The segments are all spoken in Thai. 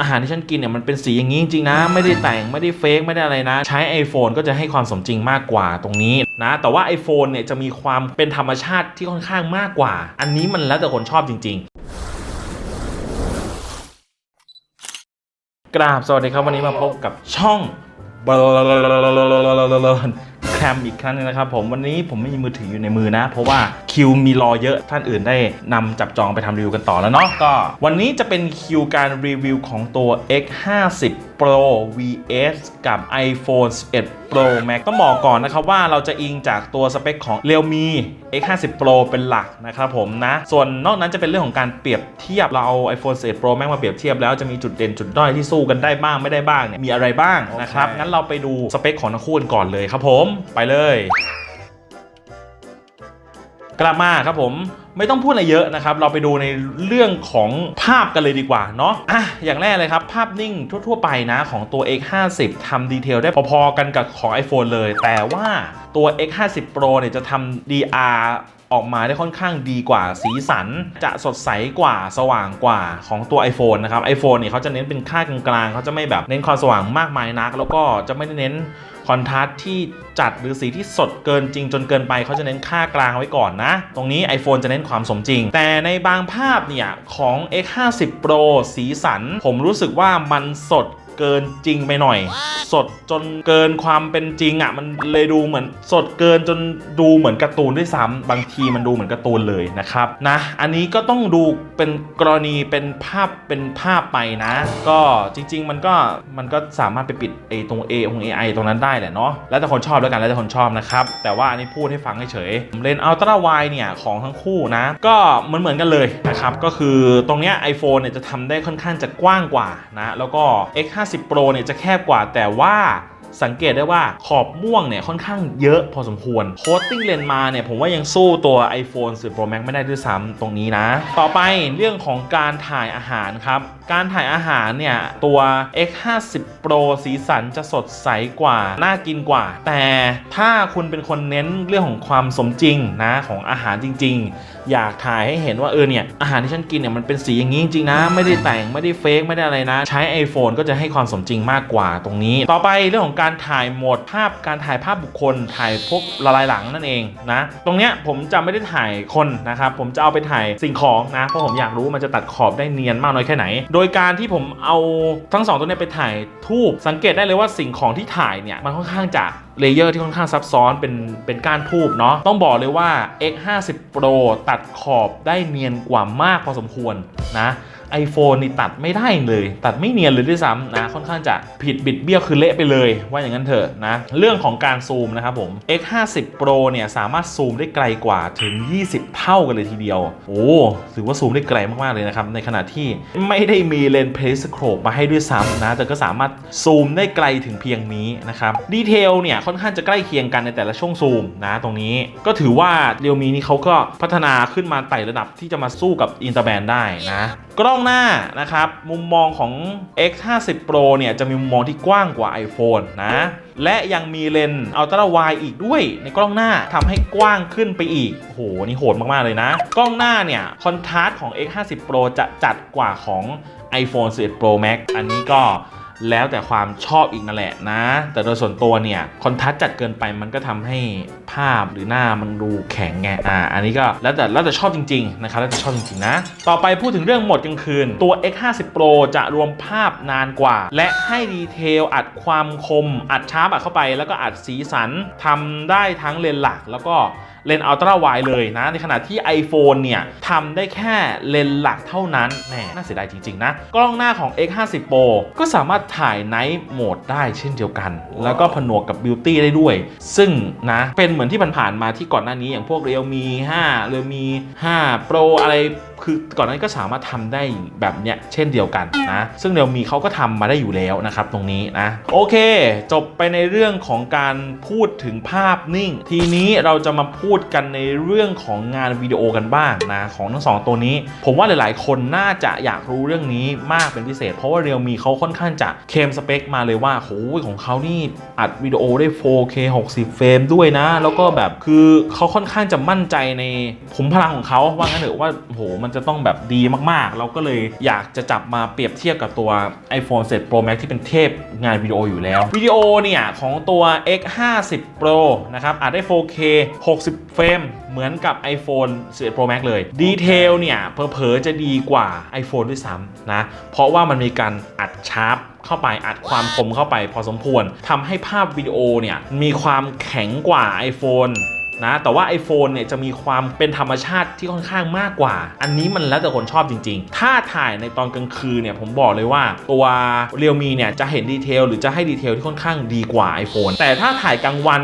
อาหารที่ฉันกินเนี่ยมันเป็นสีอย่างนี้จริงๆนะ ไม่ได้แต่งไม่ได้เฟกไม่ได้อะไรนะ ใช้ iPhone ก็จะให้ความสมจริงมากกว่าตรงนี้นะ แต่ว่า iPhone เนี่ยจะมีความเป็นธรรมชาติที่ค่อนข้างมากกว่า อันนี้มันแล้วแต่คนชอบจริง ๆกราบสวัสดีครับ วันนี้มาพบกับช่องแคมอีกครั้งนึงนะครับผมวันนี้ผมไม่มีมือถืออยู่ในมือนะ เพราะว่า คิวมีรอเยอะท่านอื่นได้นำจับจองไปทำรีวิวกันต่อแล้วเนาะก็วันนี้จะเป็นคิวการรีวิวของตัว X50 Pro vs กับ iPhone 11 Pro Max ต้องบอกก่อนนะครับว่าเราจะอิงจากตัวสเปคของ Realme X50 Pro เป็นหลักนะครับผมนะ ส่วนนอกนั้นจะเป็นเรื่องของการเปรียบเทียบเราเอา iPhone 11 Pro Max มาเปรียบเทียบแล้วจะมีจุดเด่นจุดด้อยที่สู้กันได้บ้างไม่ได้บ้างเนี่ยมีอะไรบ้างนะครับงั้นเราไปดูสเปคของทั้งคู่กันก่อนเลยครับผมไปเลย กลับมาครับผมไม่ต้องพูดอะไรเยอะนะครับ เราไปดูในเรื่องของภาพกันเลยดีกว่าเนาะอะอย่างแรกเลยครับ ภาพนิ่งทั่ว ๆ ไปนะของตัว X50 ทำดีเทลได้พอๆกันกับของ iPhone เลย แต่ว่าตัว X50 Pro เนี่ยจะทำ DR ออกมาได้ค่อนข้างดีกว่าสีสัน จะสดใสกว่าสว่างกว่าของตัว iPhone นะครับ iPhone เนี่ยเขาจะเน้นเป็นค่ากลางๆเขาจะไม่แบบเน้นความสว่างมากมายนัก แล้วก็จะไม่ได้เน้นคอนทราสต์ที่จัดหรือสีที่สดเกินจริงจนเกินไปเขาจะเน้นค่ากลางไว้ก่อนนะ ตรงนี้ iPhone จะเน้นความสมจริง แต่ในบางภาพเนี่ยของ X50 Pro สีสัน ผมรู้สึกว่ามันสด เกินจริงไปหน่อย สดจนเกินความเป็นจริงอะ่ะมันเลยดูเหมือนสดเกินจนดูเหมือนการ์ตูนด้วยซ้ำบางทีมันดูเหมือนการ์ตูนเลยนะครับนะ อันนี้ก็ต้องดูเป็นกรณีเป็นภาพเป็นภาพไปนะ ก็จริง ๆ มันก็มันก็สามารถไปปิดไอตรง A ของ AI ตรงนั้นได้แหละเนาะแล้วแต่คนชอบแล้วกันแล้วแต่คนชอบนะครับแต่ว่าอันนี้พูดให้ฟังเฉยเลนอัลตร้าไวเนี่ยของทั้งคู่นะ ก็เหมือนเหมือนกันเลยนะครับก็คือตรงเนี้ย iPhone เนี่ยจะทำได้ค่อนข้างจะกว้างกว่านะแล้วก็ X50 Pro เนี่ยจะแคบกว่าแต่ว่าสังเกตได้ว่าขอบม่วงเนี่ยค่อนข้างเยอะพอสมควรโคตติ้งเลนมาเนี่ยผมว่ายังสู้ตัว iPhone 10 Pro Max ไม่ได้ด้วยซ้ำตรงนี้นะ ต่อไปเรื่องของการถ่ายอาหารครับ การถ่ายอาหารเนี่ย ตัว X50 Pro สีสันจะสดใสกว่า น่ากินกว่า แต่ถ้าคุณเป็นคนเน้นเรื่องของความสมจริงนะของอาหารจริง ๆ อยากถ่ายให้เห็นว่าเออเนี่ยอาหารที่ฉันกินเนี่ยมันเป็นสีอย่างนี้จริงๆนะ ไม่ได้แต่งไม่ได้เฟกไม่ได้อะไรนะ ใช้ iPhone ก็จะให้ความสมจริงมากกว่าตรงนี้ ต่อไปเรื่องของการถ่ายโหมดภาพการถ่ายภาพบุคคล ถ่ายพวกละลายหลังนั่นเองนะตรงเนี้ยผมจะไม่ได้ถ่ายคนนะครับผมจะเอาไปถ่ายสิ่งของนะเพราะผมอยากรู้มันจะตัดขอบได้เนียนมากน้อยแค่ไหน โดยการที่ผมเอาทั้งสองตัวเนี้ยไปถ่ายทูบสังเกตได้เลยว่าสิ่งของที่ถ่ายเนี่ยมันค่อนข้างจะ เลเยอร์ที่ค่อนข้างซับซ้อนเป็นเป็นก้านทูบเนาะต้องบอกเลยว่า X50 Pro ตัดขอบได้เนียนกว่ามากพอสมควรนะ iPhone นี่ตัดไม่ได้เลย ตัดไม่เนียนเลยด้วยซ้ำนะค่อนข้างจะผิดบิดเบี้ยวคือเละไปเลย ว่าอย่างนั้นเถอะนะ เรื่องของการซูมนะครับผม X50 Pro เนี่ยสามารถซูมได้ไกลกว่าถึง 20 เท่ากันเลยทีเดียวโอ้ถือว่าซูมได้ไกลมากๆเลยนะครับ ในขณะที่ไม่ได้มีเลนส์เพลสโครปมาให้ด้วยซ้ำนะ แต่ก็สามารถซูมได้ไกลถึงเพียงนี้นะครับดีเทลเนี่ยค่อนข้างจะใกล้เคียงกันในแต่ละช่วงซูมนะตรงนี้ก็ถือว่าเรียวมีนี่เขาก็พัฒนาขึ้นมาไต่ระดับที่จะมาสู้กับอินเตอร์แบนได้นะ กล้องหน้านะครับ มุมมองของ X50 Pro เนี่ย จะมีมุมมองที่กว้างกว่า iPhone นะ และยังมีเลนส์อัลตร้าไวอีกด้วยในกล้องหน้าทำให้กว้างขึ้นไปอีกโอ้โหนี่โหดมาก ๆ เลยนะ กล้องหน้าเนี่ย คอนทราสต์ของ X50 Pro จะจัดกว่าของ iPhone 11 Pro Max อันนี้ก็ แล้วแต่ความชอบอีกนั่นแหละนะ แต่โดยส่วนตัวเนี่ยคอนทราสต์จัดเกินไปมันก็ทำให้ภาพหรือหน้ามันดูแข็งไงอ่าอันนี้ก็แล้วแต่แล้วแต่ชอบจริงๆนะครับแล้วแต่ชอบจริงๆนะ ต่อไปพูดถึงเรื่องโหมดกลางคืน ตัว X50 Pro จะรวมภาพนานกว่า และให้ดีเทลอัดความคม อัดชาร์ปอัดเข้าไป แล้วก็อัดสีสันทำได้ทั้งเลนส์หลักแล้วก็ เลนส์อัลตร้าไวเลยนะ ในขณะที่ iPhone เนี่ยทำได้แค่เลนส์หลักเท่านั้นแหมน่าเสียดายจริง ๆ นะ กล้องหน้าของ X50 Pro ก็สามารถถ่ายไนท์โหมดได้เช่นเดียวกัน แล้วก็ผนวกกับ Beauty ได้ด้วย ซึ่งนะ เป็นเหมือนที่ผ่านๆมาที่ก่อนหน้านี้อย่างพวก Realme 5 Realme 5 Pro อะไร คือก่อนนั้นก็สามารถทำได้แบบเนี้ยเช่นเดียวกันนะซึ่ง Realme เขาก็ทำมาได้อยู่แล้วนะครับตรงนี้นะโอเค จบไปในเรื่องของการพูดถึงภาพนิ่ง ทีนี้เราจะมาพูดกันในเรื่องของงานวิดีโอกันบ้างนะของทั้งสองตัวนี้ ผมว่าหลาย ๆ คนน่าจะอยากรู้เรื่องนี้มากเป็นพิเศษ เพราะว่า Realme เขาค่อนข้างจะเคมสเปคมาเลยว่าโหยของเขานี่อัดวิดีโอได้ 4K 60 เฟรมด้วยนะ แล้วก็แบบคือเขาค่อนข้างจะมั่นใจในขุมพลังของเขาว่างั้นเถอะว่าโหมันมันจะต้องแบบดีมากๆ เราก็เลยอยากจะจับมาเปรียบเทียบกับตัว iPhone 7 Pro Max ที่เป็นเทพงานวิดีโออยู่แล้ว วิดีโอเนี่ย ของตัว X50 Pro นะครับอาจได้ 4K 60 เฟรมเหมือนกับ iPhone 11 Pro Max เลย ดีเทลเนี่ยเผลอๆจะดีกว่า iPhone ด้วยซ้ำนะ เพราะว่ามันมีการอัดชาร์ปเข้าไปอัดความคมเข้าไปพอสมควรทำให้ภาพวิดีโอเนี่ยมีความแข็งกว่า iPhone นะแต่ว่า iPhone เนี่ยจะมีความเป็นธรรมชาติที่ค่อนข้างมากกว่า อันนี้มันแล้วแต่คนชอบจริง ๆ ถ้าถ่ายในตอนกลางคืนเนี่ยผมบอกเลยว่าตัวเรียวมีเนี่ยจะเห็นดีเทลหรือจะให้ดีเทลที่ค่อนข้างดีกว่า iPhone แต่ถ้าถ่ายกลางวัน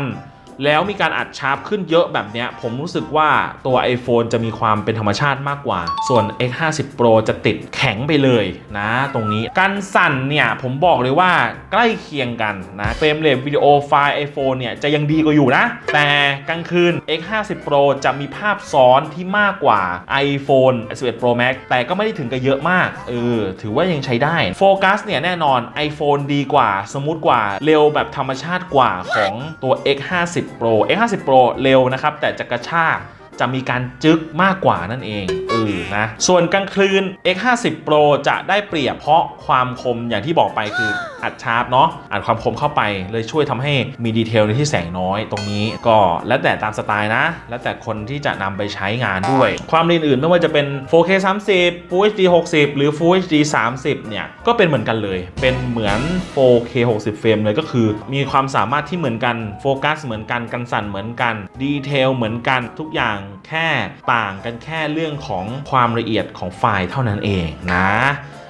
แล้วมีการอัดชาร์ปขึ้นเยอะแบบเนี้ยผมรู้สึกว่าตัว iPhone จะมีความเป็นธรรมชาติมากกว่า ส่วน X50 Pro จะติดแข็งไปเลยนะตรงนี้ การสั่นเนี่ยผมบอกเลยว่าใกล้เคียงกันนะเฟรมเรทวิดีโอไฟล์ iPhone เนี่ยจะยังดีกว่าอยู่นะ แต่กลางคืน X50 Pro จะมีภาพซ้อนที่มากกว่า iPhone 11 Pro Max แต่ก็ไม่ได้ถึงกับเยอะมากเออถือว่ายังใช้ได้โฟกัสเนี่ยแน่นอน iPhone ดีกว่า สมูทกว่าเร็วแบบธรรมชาติกว่าของตัว X50 Pro X50 Pro เร็วนะครับ แต่จะกระชากจะมีการจึ๊กมากกว่านั่นเองเออนะ ส่วนกลางคืน X50 Pro จะได้เปรียบเพราะความคมอย่างที่บอกไปคือ อัดชาร์ปเนาะอัดความคมเข้าไป เลยช่วยทำให้มีดีเทลในที่แสงน้อยตรงนี้ก็แล้วแต่ตามสไตล์นะ แล้วแต่คนที่จะนำไปใช้งานด้วย ความอื่นไม่ว่าจะเป็น 4K 30 Full HD 60 หรือ Full HD 30 เนี่ย ก็เป็นเหมือนกันเลย เป็นเหมือน 4K 60 เฟรมเลยก็คือ มีความสามารถที่เหมือนกันโฟกัสเหมือนกันกันสั่นเหมือนกันดีเทลเหมือนกันทุกอย่างแค่ต่างกันแค่เรื่องของความละเอียดของไฟล์เท่านั้นเองนะ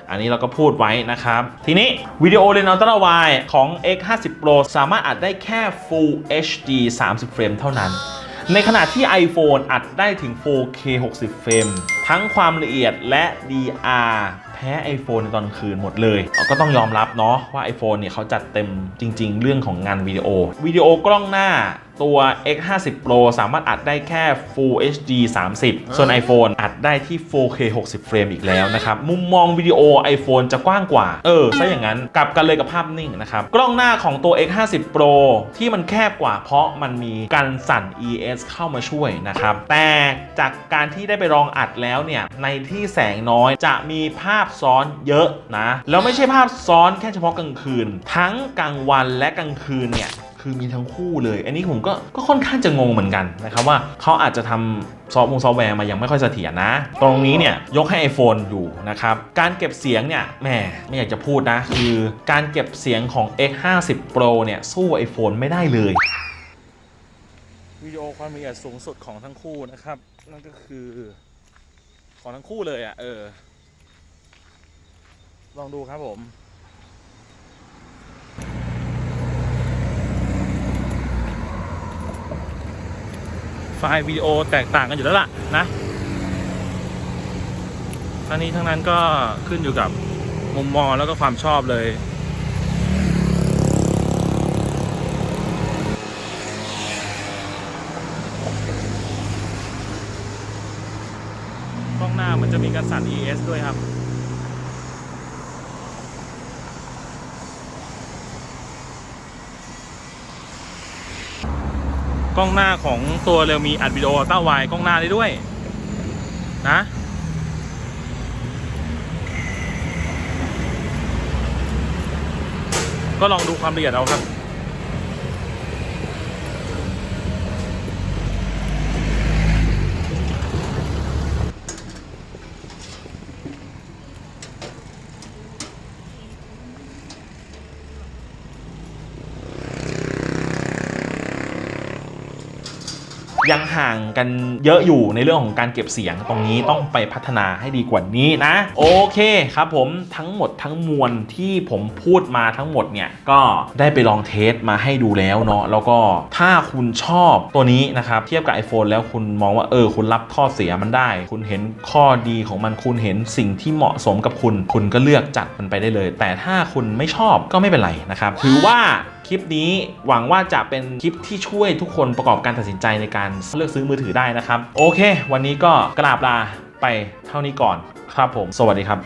อันนี้เราก็พูดไว้นะครับ ทีนี้วิดีโอเลนส์อัลตร้าไวของ X50 Pro สามารถอัดได้แค่ Full HD 30 เฟรมเท่านั้น ในขณะที่ iPhone อัดได้ถึง 4K 60 เฟรม ทั้งความละเอียดและ DR แพ้ iPhone ในตอนคืนหมดเลย ก็ต้องยอมรับเนาะว่า iPhone เนี่ยเขาจัดเต็มจริง ๆ เรื่องของงานวิดีโอ วิดีโอกล้องหน้า ตัว X50 Pro สามารถอัดได้แค่ Full HD 30 ส่วน iPhone อัดได้ที่ 4K 60 เฟรมอีกแล้วนะครับ มุมมองวิดีโอ iPhone จะกว้างกว่า เออซะอย่างนั้นกลับกันเลยกับภาพนิ่งนะครับ กล้องหน้าของตัว X50 Pro ที่มันแคบกว่าเพราะมันมีการสั่น ES เข้ามาช่วยนะครับ แต่จากการที่ได้ไปลองอัดแล้วเนี่ย ในที่แสงน้อยจะมีภาพซ้อนเยอะนะ แล้วไม่ใช่ภาพซ้อนแค่เฉพาะกลางคืน ทั้งกลางวันและกลางคืนเนี่ย คือมีทั้งคู่เลย อันนี้ผมก็ก็ค่อนข้างจะงงเหมือนกันนะครับว่าเขาอาจจะทำซอฟต์วงซอฟต์แวร์มายังไม่ค่อยเสถียรนะ ตรงนี้เนี่ยยกให้ iPhone อยู่นะครับ การเก็บเสียงเนี่ยแหมไม่อยากจะพูดนะ คือการเก็บเสียงของ X50 Pro เนี่ยสู้ iPhone ไม่ได้เลยวิดีโอความละเอียดสูงสุดของทั้งคู่นะครับ นั่นก็คือของทั้งคู่เลยอะเออ ลองดูครับผม ล์วิดีโอแตกต่างกันอยู่แล้วล่ะนะทั้งนี้ทั้งนั้นก็ขึ้นอยู่กับมุมมองแล้วก็ความชอบเลยกล้องหน้ามันจะมีการสั่น ES ด้วยครับ กล้องหน้าของตัวเร l มีอัดวิดีโอต้าไวกล้องหน้าได้ด้วย นะก็ลองดูความละเอียดเอาครับ ยังห่างกันเยอะอยู่ในเรื่องของการเก็บเสียงตรงนี้ต้องไปพัฒนาให้ดีกว่านี้นะ โอเคครับผมทั้งหมดทั้งมวลที่ผมพูดมาทั้งหมดเนี่ยก็ได้ไปลองเทสมาให้ดูแล้วเนาะแล้วก็ถ้าคุณชอบตัวนี้นะครับเทียบกับ iPhone แล้วคุณมองว่าเออคุณรับข้อเสียมันได้ คุณเห็นข้อดีของมันคุณเห็นสิ่งที่เหมาะสมกับคุณ คุณก็เลือกจัดมันไปได้เลย แต่ถ้าคุณไม่ชอบก็ไม่เป็นไรนะครับถือว่า คลิปนี้หวังว่าจะเป็นคลิปที่ช่วยทุกคนประกอบการตัดสินใจในการเลือกซื้อมือถือได้นะครับ โอเค วันนี้ก็กราบลาไปเท่านี้ก่อนครับผม สวัสดีครับ